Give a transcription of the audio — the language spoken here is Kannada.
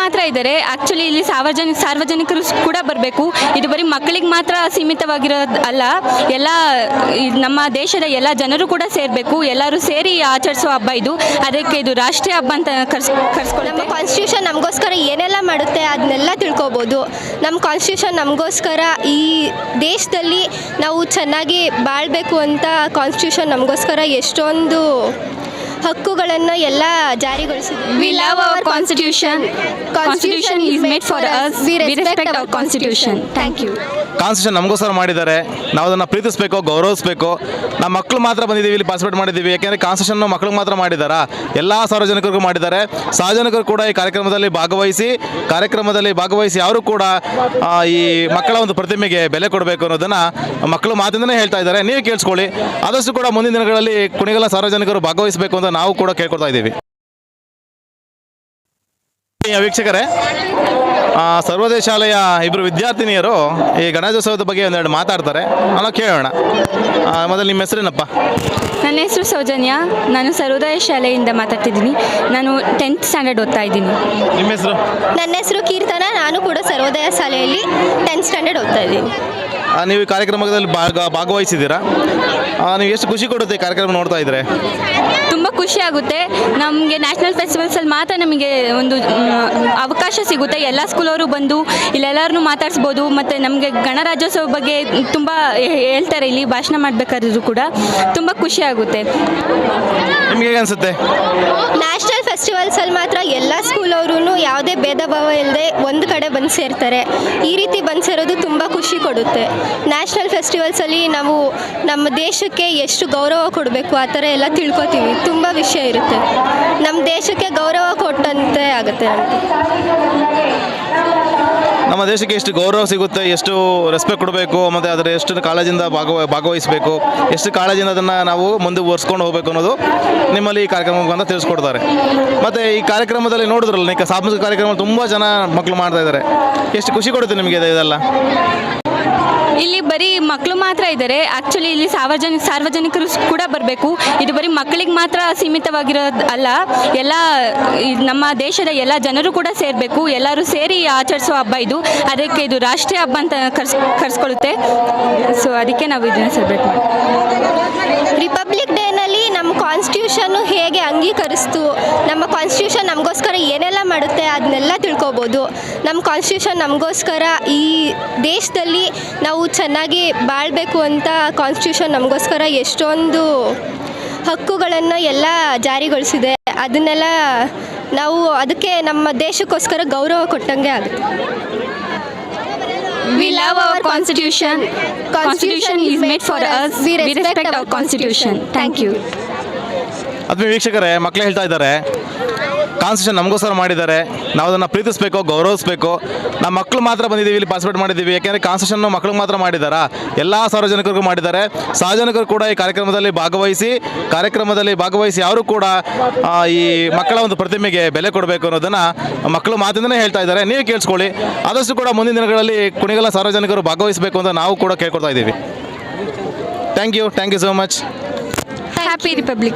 ಮಾತ್ರ ಇದ್ದಾರೆ. ಆ್ಯಕ್ಚುಲಿ ಇಲ್ಲಿ ಸಾರ್ವಜನಿಕ ಸಾರ್ವಜನಿಕರು ಕೂಡ ಬರಬೇಕು. ಇದು ಬರೀ ಮಕ್ಕಳಿಗೆ ಮಾತ್ರ ಸೀಮಿತವಾಗಿರೋದು ಅಲ್ಲ. ಎಲ್ಲ ನಮ್ಮ ದೇಶದ ಎಲ್ಲ ಜನರು ಕೂಡ ಸೇರಬೇಕು. ಎಲ್ಲರೂ ಸೇರಿ ಆಚರಿಸುವ ಹಬ್ಬ ಇದು. ಅದಕ್ಕೆ ಇದು ರಾಷ್ಟ್ರೀಯ ಹಬ್ಬ ಅಂತ ಕರ್ಸ್ ನಮ್ಮ ಕಾನ್ಸ್ಟಿಟ್ಯೂಷನ್ ನಮಗೋಸ್ಕರ ಏನೆಲ್ಲ ಮಾಡುತ್ತೆ ಅದನ್ನೆಲ್ಲ ತಿಳ್ಕೊಬೋದು. ನಮ್ಮ ಕಾನ್ಸ್ಟಿಟ್ಯೂಷನ್ ನಮಗೋಸ್ಕರ ಈ ದೇಶದಲ್ಲಿ ನಾವು ಚೆನ್ನಾಗಿ ಬಾಳಬೇಕು ಅಂತ ಕಾನ್ಸ್ಟಿಟ್ಯೂಷನ್ ನಮಗೋಸ್ಕರ ಎಷ್ಟೊಂದು ಹಕ್ಕುಗಳನ್ನು ಎಲ್ಲ ಜಾರಿಗೊಳಿಸಿದೆ we love our constitution Constitution is made for us. We respect our constitution. Thank you. Constitution ನಮಗೋಸ್ಕರ ಮಾಡಿದ್ದಾರೆ. ನಾವು ಅದನ್ನು ಪ್ರೀತಿಸಬೇಕು, ಗೌರವಿಸಬೇಕು. ನಮ್ಮ ಮಕ್ಕಳು ಮಾತ್ರ ಬಂದಿದ್ದೀವಿ, ಇಲ್ಲಿ ಪಾರ್ಟಿಸಿಪೇಟ್ ಮಾಡಿದ್ದೀವಿ. ಯಾಕೆಂದರೆ ಕಾನ್ಸ್ಟಿಟ್ಯೂಷನ್ ಮಕ್ಕಳಿಗೆ ಮಾತ್ರ ಮಾಡಿದ್ದಾರಾ? ಎಲ್ಲ ಸಾರ್ವಜನಿಕರಿಗೂ ಮಾಡಿದ್ದಾರೆ. ಸಾರ್ವಜನಿಕರು ಕೂಡ ಈ ಕಾರ್ಯಕ್ರಮದಲ್ಲಿ ಭಾಗವಹಿಸಿ ಕಾರ್ಯಕ್ರಮದಲ್ಲಿ ಭಾಗವಹಿಸಿ ಯಾರು ಕೂಡ ಈ ಮಕ್ಕಳ ಒಂದು ಪ್ರತಿಮೆಗೆ ಬೆಲೆ ಕೊಡಬೇಕು ಅನ್ನೋದನ್ನು ಮಕ್ಕಳು ಮಾತಿಂದನೇ ಹೇಳ್ತಾ ಇದ್ದಾರೆ. ನೀವು ಕೇಳಿಸ್ಕೊಳ್ಳಿ. ಆದಷ್ಟು ಕೂಡ ಮುಂದಿನ ದಿನಗಳಲ್ಲಿ ಕುಣಿಗಲ ಸಾರ್ವಜನಿಕರು ಭಾಗವಹಿಸಬೇಕು ಅಂತ ನಾವು ಕೂಡ ಕೇಳ್ಕೊಳ್ತಾ ಇದ್ದೀವಿ. ವೀಕ್ಷಕರೇ ಸರ್ವೋದಯ ಶಾಲೆಯ ಇಬ್ಬರು ವಿದ್ಯಾರ್ಥಿನಿಯರು ಈ ಗಣೇಶೋತ್ಸವದ ಬಗ್ಗೆ ಒಂದೆರಡು ಮಾತಾಡ್ತಾರೆ. ಅಲ್ಲ ಕೇಳೋಣ. ಆ, ಮೊದಲು ನಿಮ್ಮ ಹೆಸರೇನಪ್ಪ? ನನ್ನ ಹೆಸರು ಸೌಜನ್ಯ. ನಾನು ಸರ್ವೋದಯ ಶಾಲೆಯಿಂದ ಮಾತಾಡ್ತಿದ್ದೀನಿ. ನಾನು ಟೆಂತ್ ಸ್ಟ್ಯಾಂಡರ್ಡ್ ಓದ್ತಾ ಇದ್ದೀನಿ. ನಿಮ್ಮ ಹೆಸರು? ನನ್ನ ಹೆಸರು ಶಾಲೆಯಲ್ಲಿ ಟೆಂತ್ ಸ್ಟ್ಯಾಂಡರ್ಡ್ ಓದ್ತಾ ಇದ್ದೀನಿ. ಆ, ನೀವು ಈ ಕಾರ್ಯಕ್ರಮದಲ್ಲಿ ಭಾಗ ಭಾಗವಹಿಸಿದ್ದೀರಾ? ಆ, ನೀವು ಎಷ್ಟು ಖುಷಿ ಕೊಡುತ್ತೆ ಈ ಕಾರ್ಯಕ್ರಮ ನೋಡ್ತಾ ಇದ್ರೆ? ತುಂಬ ಖುಷಿ ಆಗುತ್ತೆ. ನಮಗೆ ನ್ಯಾಷನಲ್ ಫೆಸ್ಟಿವಲ್ಸಲ್ಲಿ ಮಾತ್ರ ನಮಗೆ ಒಂದು ಮ್, ಅವಕಾಶ ಸಿಗುತ್ತೆ. ಎಲ್ಲ ಸ್ಕೂಲವರು ಬಂದು ಇಲ್ಲೆಲ್ಲರನ್ನೂ ಮಾತಾಡಿಸ್ಬೋದು. ಮತ್ತು ನಮಗೆ ಗಣರಾಜ್ಯೋತ್ಸವ ಬಗ್ಗೆ ತುಂಬ ಹೇಳ್ತಾರೆ ಇಲ್ಲಿ. ಭಾಷಣ ಮಾಡಬೇಕಾದ್ರೂ ಕೂಡ ತುಂಬ ಖುಷಿ ಆಗುತ್ತೆ. ನಿಮ್ಗೆ ಹೇಗೆ ಅನಿಸುತ್ತೆ? ನ್ಯಾಷನಲ್ ಫೆಸ್ಟಿವಲ್ಸಲ್ಲಿ ಮಾತ್ರ ಎಲ್ಲ ಸ್ಕೂಲವರು ಯಾವುದೇ ಭೇದ ಭಾವ ಇಲ್ಲದೆ ಒಂದು ಕಡೆ ಬಂದು ಸೇರ್ತಾರೆ. ಈ ರೀತಿ ಬಂದು ಸೇರೋದು ತುಂಬ ಖುಷಿ ಕೊಡುತ್ತೆ. ನ್ಯಾಷನಲ್ ಫೆಸ್ಟಿವಲ್ಸಲ್ಲಿ ನಾವು ನಮ್ಮ ದೇಶಕ್ಕೆ ಎಷ್ಟು ಗೌರವ ಕೊಡಬೇಕು ಆ ಥರ ಎಲ್ಲ ತಿಳ್ಕೊತೀವಿ. ತುಂಬ ವಿಷಯ ಇರುತ್ತೆ. ನಮ್ಮ ದೇಶಕ್ಕೆ ಗೌರವ ಕೊಟ್ಟಂತೆ ಆಗುತ್ತೆ ನಮಗೆ ನಮ್ಮ ದೇಶಕ್ಕೆ ಎಷ್ಟು ಗೌರವ ಸಿಗುತ್ತೆ, ಎಷ್ಟು ರೆಸ್ಪೆಕ್ಟ್ ಕೊಡಬೇಕು, ಮತ್ತು ಅದರ ಎಷ್ಟು ಕಾಳಜಿಯಿಂದ ಭಾಗವ, ಭಾಗವಹಿಸಬೇಕು, ಎಷ್ಟು ಕಾಳಜಿಯಿಂದ ಅದನ್ನು ನಾವು ಮುಂದುವರ್ಸ್ಕೊಂಡು ಹೋಗಬೇಕು ಅನ್ನೋದು ನಿಮ್ಮಲ್ಲಿ ಈ ಕಾರ್ಯಕ್ರಮ ಅಂತ ತಿಳಿಸ್ಕೊಡ್ತಾರೆ. ಮತ್ತು ಈ ಕಾರ್ಯಕ್ರಮದಲ್ಲಿ ನೋಡಿದ್ರಲ್ಲ, ಸಾಂಸ್ಕೃತಿಕ ಕಾರ್ಯಕ್ರಮ ತುಂಬ ಜನ ಮಕ್ಕಳು ಮಾಡ್ತಾ ಇದ್ದಾರೆ. ಎಷ್ಟು ಖುಷಿ ಕೊಡುತ್ತೆ ನಿಮಗೆ ಇದು- ಇದೆಲ್ಲ? ಇಲ್ಲಿ ಬರೀ ಮಕ್ಕಳು ಮಾತ್ರ ಇದ್ದಾರೆ. ಆ್ಯಕ್ಚುಲಿ ಇಲ್ಲಿ ಸಾರ್ವಜನಿಕ, ಸಾರ್ವಜನಿಕರು ಕೂಡ ಬರಬೇಕು. ಇದು ಬರೀ ಮಕ್ಕಳಿಗೆ ಮಾತ್ರ ಸೀಮಿತವಾಗಿರೋದು ಅಲ್ಲ. ಎಲ್ಲ ನಮ್ಮ ದೇಶದ ಎಲ್ಲ ಜನರು ಕೂಡ ಸೇರಬೇಕು. ಎಲ್ಲರೂ ಸೇರಿ ಆಚರಿಸುವ ಹಬ್ಬ ಇದು. ಅದಕ್ಕೆ ಇದು ರಾಷ್ಟ್ರೀಯ ಹಬ್ಬ ಅಂತ ಕರ್ಸ್, ಕರ್ಸ್ಕೊಳ್ಳುತ್ತೆ. ಸೊ ಅದಕ್ಕೆ ನಾವು ಇದನ್ನು ಸೆಲೆಬ್ರೇಟ್ ಮಾಡ್ತೀವಿ. ರಿಪಬ್ಲಿಕ್ ಡೇನಲ್ಲಿ ನಮ್ಮ ಕಾನ್ಸ್ಟಿಟ್ಯೂಷನ್ನು ಹೇಗೆ ಅಂಗೀಕರಿಸ್ತು? ನಮ್ಮ ಕಾನ್ಸ್ಟಿಟ್ಯೂಷನ್ ನಮಗೋಸ್ಕರ ಏನೆಲ್ಲ ಮಾಡುತ್ತೆ ಅದನ್ನೆಲ್ಲ ತಿಳ್ಕೊಬೋದು ನಮ್ಮ ಕಾನ್ಸ್ಟಿಟ್ಯೂಷನ್ ನಮಗೋಸ್ಕರ ಈ ದೇಶದಲ್ಲಿ ನಾವು ಚೆನ್ನಾಗಿ ಬಾಳಬೇಕು ಅಂತ ಕಾನ್ಸ್ಟಿಟ್ಯೂಷನ್ ನಮಗೋಸ್ಕರ ಎಷ್ಟೊಂದು ಹಕ್ಕುಗಳನ್ನು ಎಲ್ಲ ಜಾರಿಗೊಳಿಸಿದೆ ಅದನ್ನೆಲ್ಲ ನಾವು ಅದಕ್ಕೆ ನಮ್ಮ ದೇಶಕ್ಕೋಸ್ಕರ ಗೌರವ ಕೊಟ್ಟಂಗೆ ಆಗುತ್ತೆ We love our constitution. Constitution is made for us. We respect our constitution. Thank you. ಅದ್ವಿ ವೀಕ್ಷಕರೇ ಮಕ್ಕಳು ಹೇಳ್ತಾ ಇದ್ದಾರೆ ಕಾನ್ಸ್ಟಿಟ್ಯೂಷನ್ ನಮಗೋಸ್ಕರ ಮಾಡಿದ್ದಾರೆ. ನಾವು ಅದನ್ನು ಪ್ರೀತಿಸಬೇಕು, ಗೌರವಿಸಬೇಕು. ನಮ್ಮ ಮಕ್ಕಳು ಮಾತ್ರ ಬಂದಿದ್ದೀವಿ, ಇಲ್ಲಿ ಪಾರ್ಟಿಸಿಪೇಟ್ ಮಾಡಿದ್ದೀವಿ. ಯಾಕೆಂದರೆ ಕಾನ್ಸ್ಟಿಟ್ಯೂಷನ್ ಮಕ್ಕಳಿಗೆ ಮಾತ್ರ ಮಾಡಿದ್ದಾರಾ? ಎಲ್ಲ ಸಾರ್ವಜನಿಕರಿಗೂ ಮಾಡಿದ್ದಾರೆ. ಸಾರ್ವಜನಿಕರು ಕೂಡ ಈ ಕಾರ್ಯಕ್ರಮದಲ್ಲಿ ಭಾಗವಹಿಸಿ ಕಾರ್ಯಕ್ರಮದಲ್ಲಿ ಭಾಗವಹಿಸಿ ಯಾರು ಕೂಡ ಈ ಮಕ್ಕಳ ಒಂದು ಪ್ರತಿಮೆಗೆ ಬೆಲೆ ಕೊಡಬೇಕು ಅನ್ನೋದನ್ನು ಮಕ್ಕಳು ಮಾತಿಂದನೇ ಹೇಳ್ತಾ ಇದ್ದಾರೆ. ನೀವು ಕೇಳಿಸ್ಕೊಳ್ಳಿ. ಆದಷ್ಟು ಕೂಡ ಮುಂದಿನ ದಿನಗಳಲ್ಲಿ ಕುಣಿಗಲ ಸಾರ್ವಜನಿಕರು ಭಾಗವಹಿಸಬೇಕು ಅಂತ ನಾವು ಕೂಡ ಕೇಳ್ಕೊಳ್ತಾ ಇದ್ದೀವಿ. Thank you thank you so much happy Republic.